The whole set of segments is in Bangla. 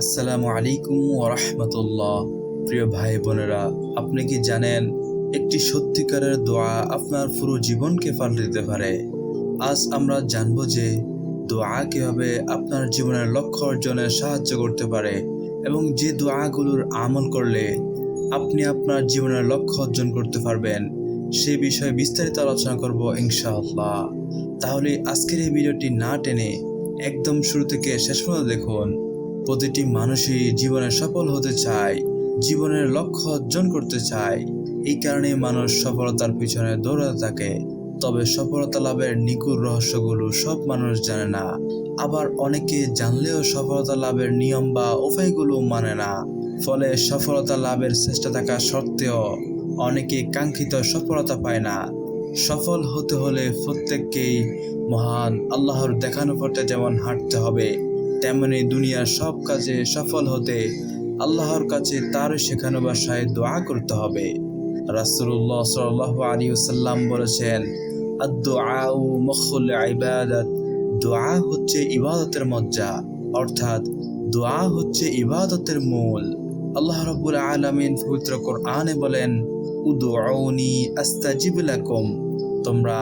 আসসালামু আলাইকুম ওরহমতুল্লাহ প্রিয় ভাই বোনেরা, আপনি কি জানেন, একটি সত্যিকারের দোয়া আপনার পুরো জীবনকে পাল্টে দিতে পারে? আজ আমরা জানব যে দোয়া কীভাবে আপনার জীবনের লক্ষ্য অর্জনে সাহায্য করতে পারে এবং যে দোয়াগুলোর আমল করলে আপনি আপনার জীবনের লক্ষ্য অর্জন করতে পারবেন, সে বিষয়ে বিস্তারিত আলোচনা করব ইনশাআল্লাহ। তাহলে আজকের এই ভিডিওটি না টেনে একদম শুরু থেকে শেষ পর্যন্ত দেখুন। প্রতিটি মানুষই জীবনে সফল হতে চায়, জীবনের লক্ষ্য অর্জন করতে চায়। এই কারণে মানুষ সফলতার পিছনে দৌড়াতে থাকে। তবে সফলতা লাভের নিকুর রহস্যগুলো সব মানুষ জানে না। আবার অনেকে জানলেও সফলতা লাভের নিয়ম বা উপায়গুলো মানে না। ফলে সফলতা লাভের চেষ্টা থাকা সত্ত্বেও অনেকে কাঙ্ক্ষিত সফলতা পায় না। সফল হতে হলে প্রত্যেককেই মহান আল্লাহর দেখানো পথে যেমন হাঁটতে হবে তেমনি দুনিয়ার সব কাজে সফল হতে আল্লাহর কাছে তার শেখানো ভাষায় দোয়া করতে হবে। রাসূলুল্লাহ সাল্লাল্লাহু আলাইহি ওয়াসাল্লাম বলেছেন দোয়া হচ্ছে ইবাদতের মজ্জা, অর্থাৎ দোয়া হচ্ছে ইবাদতের মূল। আল্লাহ রাব্বুল আলামিন পবিত্র কোরআনে বলেন, উদুউনি আস্তাজিব লাকুম। তোমরা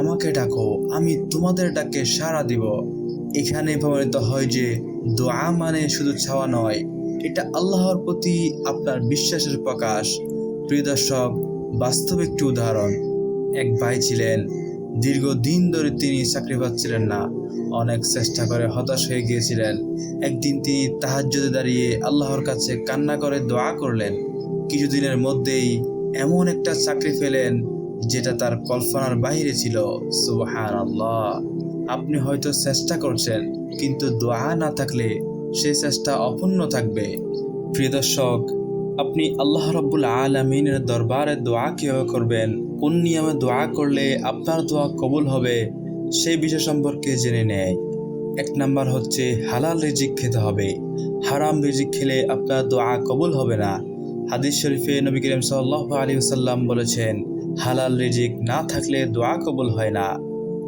আমাকে ডাকো, আমি তোমাদের ডাকে সাড়া দিব। এখানে প্রমাণিত হয় যে দোয়া মানে শুধু ছাওয়া নয়, এটা আল্লাহর প্রতি আপনার বিশ্বাসের প্রকাশ। প্রিয় দর্শক, বাস্তব একটি উদাহরণ। এক ভাই ছিলেন, দীর্ঘদিন ধরে তিনি চাকরি পাচ্ছিলেন না। অনেক চেষ্টা করে হতাশ হয়ে গিয়েছিলেন। একদিন তিনি তাহাজ্জুদে দাঁড়িয়ে আল্লাহর কাছে কান্না করে দোয়া করলেন। কিছুদিনের মধ্যেই এমন একটা চাকরি পেলেন, যেটা তার কল্পনার বাইরে ছিল। সুবহান আল্লাহ আপনি হয়তো চেষ্টা করছেন, কিন্তু দোয়া না থাকলে সে চেষ্টা অপূর্ণ থাকবে। প্রিয় দর্শক, আপনি আল্লাহ রব্বুল আলমিনের দরবারে দোয়া কীভাবে করবেন, কোন নিয়মে দোয়া করলে আপনার দোয়া কবুল হবে, সেই বিষয় সম্পর্কে জেনে নেয়। এক নাম্বার হচ্ছে, হালাল রিজিক খেতে হবে। হারাম রিজিক খেলে আপনার দোয়া কবুল হবে না। হাদিস শরীফে নবী করিম সাল্লাহ আলী সাল্লাম বলেছেন, হালাল রিজিক না থাকলে দোয়া কবুল হয় না।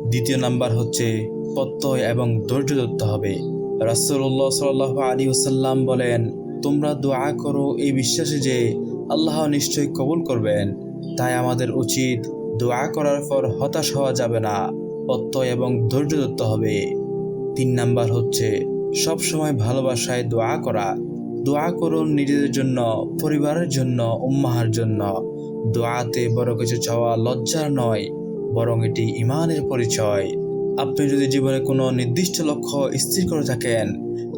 দ্বিতীয় নাম্বার হচ্ছে প্রত্যয় এবং ধৈর্য ধরতে হবে। রাসুল্লাহ সাল আলী ওসাল্লাম বলেন, তোমরা দোয়া করো এই বিশ্বাসে যে আল্লাহ নিশ্চয়ই কবুল করবেন। তাই আমাদের উচিত দোয়া করার পর হতাশ হওয়া যাবে না। প্রত্যয় এবং ধৈর্য ধরতে হবে। তিন নাম্বার হচ্ছে সব সময় ভালোবাসায় দোয়া করা। দোয়া করুন নিজেদের জন্য, পরিবারের জন্য, উম্মাহার জন্য। দোয়াতে বড় কিছু চাওয়া লজ্জার নয়। বরং এটি ইমানের পরিচয়। আপনি যদি জীবনে কোনো নির্দিষ্ট লক্ষ্য স্থির করে থাকেন,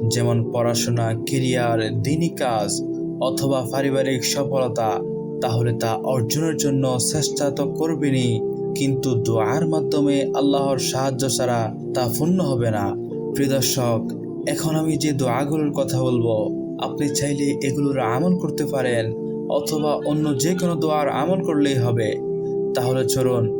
যেমন পড়াশোনা, কেরিয়ার দিনী কাজ অথবা পারিবারিক সফলতা, তাহলে তা অর্জনের জন্য চেষ্টা তো করবেনই, কিন্তু দোয়ার মাধ্যমে আল্লাহর সাহায্য ছাড়া তা পূর্ণ হবে না। প্রিয় দর্শক, এখন আমি যে দোয়াগুলোর কথা বলব, আপনি চাইলে এগুলোর আমল করতে পারেন, অথবা অন্য যে কোনো দোয়ার আমল করলেই হবে। তাহলে চলুন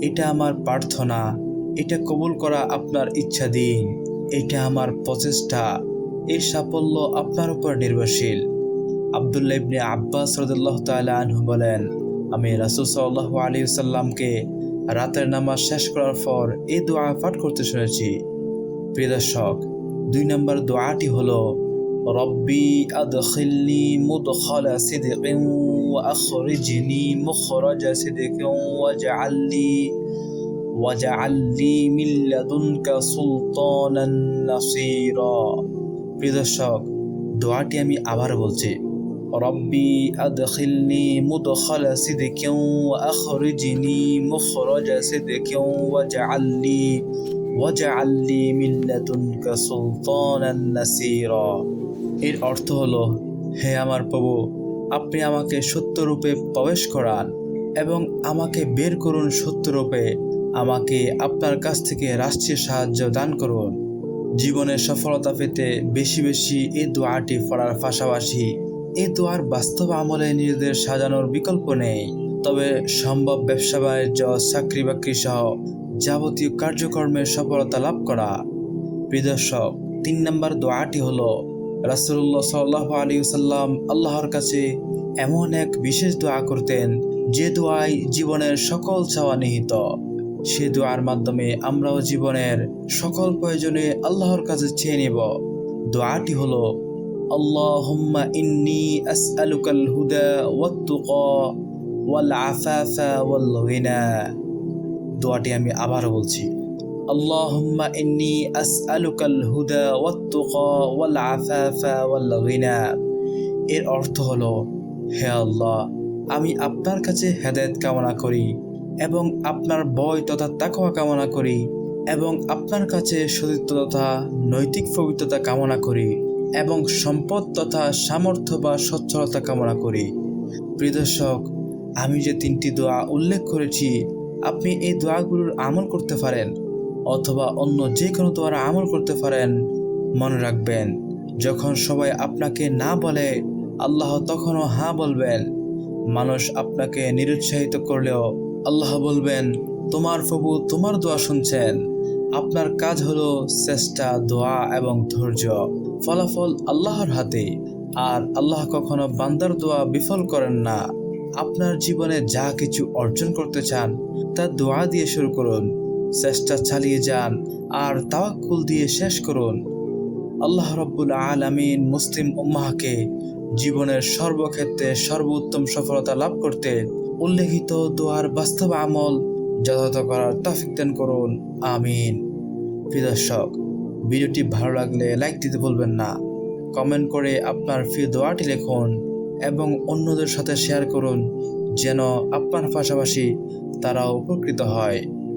এটা আমার প্রার্থনা, এটা কবুল করা আপনার ইচ্ছা দিন, এটা আমার প্রচেষ্টা এই সাফল্য আপনার উপর নির্ভরশীল। আবদুল্লাহ ইবনে আব্বাস রদুল্লাহ তালা আনহু বলেন, আমি রাসুল সাল্লাহ আলী সাল্লামকে রাতের নামাজ শেষ করার পর এই দোয়া পাঠ করতে শুনেছি। প্রিয় দর্শক, দুই নম্বর দোয়াটি হলো, রব্বি আদখিলনি মুদখালা সিদকিন ওয়া আখরিজনি মুখরাজা সিদকিন ওয়াজআলনি ওয়াজআলনি মিন লাদুনকা সুলতানান নাসীরা প্রিয় দর্শক, দোয়াটি আমি আবার বলছি। রব্বি আদখিলনি মুদখালা সিদকিন ওয়া আখরিজনি মুখরাজা সিদকিন ওয়াজআলনি ওয়াজআলনি মিন লাদুনকা সুলতানান নাসীরা। এর অর্থ হলো, হে আমার প্রভু আপনি আমাকে সত্যরূপে প্রবেশ করান এবং আমাকে বের করুন সত্যরূপে। আমাকে আপনার কাছ থেকে রাষ্ট্রীয় সাহায্য দান করুন। জীবনে সফলতা পেতে বেশি বেশি এ দোয়াটি পড়ার পাশাপাশি এ দোয়ার বাস্তব আমলে নিজেদের সাজানোর বিকল্প নেই। তবে সম্ভব ব্যবসা বাণিজ্য, চাকরি বাকরি সহ যাবতীয় কার্যক্রমের সফলতা লাভ করা। প্রিয় দর্শক, তিন নম্বর দোয়াটি হলো রাসুল্লাহ সাল্লাহ আলী সাল্লাম আল্লাহর কাছে এমন এক বিশেষ দোয়া করতেন, যে দোয়ায় জীবনের সকল চাওয়া নিহিত। সে দোয়ার মাধ্যমে আমরাও জীবনের সকল প্রয়োজনে আল্লাহর কাছে চেয়ে নেব। দোয়াটি হলো গিনা। দোয়াটি আমি আবারও বলছি আসআলুকাল হুদা ওয়াত-তুকা ওয়াল আফাফা ওয়াল গিনা এর অর্থ হলো, হে আল্লাহ, আমি আপনার কাছে হেদায়েত কামনা করি এবং আপনার বয় তথা তাকওয়া কামনা করি এবং আপনার কাছে সতীত্ব তথা নৈতিক পবিত্রতা কামনা করি এবং সম্পদ তথা সামর্থ্য বা সচ্ছলতা কামনা করি। প্রিয় দর্শক, আমি যে তিনটি দোয়া উল্লেখ করেছি, আপনি এই দোয়াগুলোর আমল করতে পারেন। অথবা অন্য যে কোনো দোয়ার আমল করতে পারেন, মনে রাখবেন, যখন সবাই আপনাকে না বলে, আল্লাহ তখনও হ্যাঁ বলবেন। মানুষ আপনাকে নিরুৎসাহিত করলেও আল্লাহ বলবেন, তোমার প্রভু তোমার দোয়া শুনছেন। আপনার কাজ হলো চেষ্টা, দোয়া এবং ধৈর্য। ফলাফল আল্লাহর হাতে। আর আল্লাহ কখনো বান্দার দোয়া বিফল করেন না। আপনার জীবনে যা কিছু অর্জন করতে চান, তা দোয়া দিয়ে শুরু করুন। চেষ্টা চালিয়ে যান আর তাওয়াক্কুল দিয়ে শেষ করুন। আল্লাহ রব্বুল আলামিন মুসলিম উম্মাহকে জীবনের সর্বক্ষেত্রে সর্বোত্তম সফলতা লাভ করতে উল্লেখিত দোয়ার বাস্তব আমল যথাযথ করার তাফিক দান করুন। আমিন। প্রিয় দর্শক, ভিডিওটি ভালো লাগলে লাইক দিতে ভুলবেন না। কমেন্ট করে আপনার প্রিয় দোয়াটি লিখুন এবং অন্যদের সাথে শেয়ার করুন যেন আপনার পাশাপাশি তারাও উপকৃত হয়।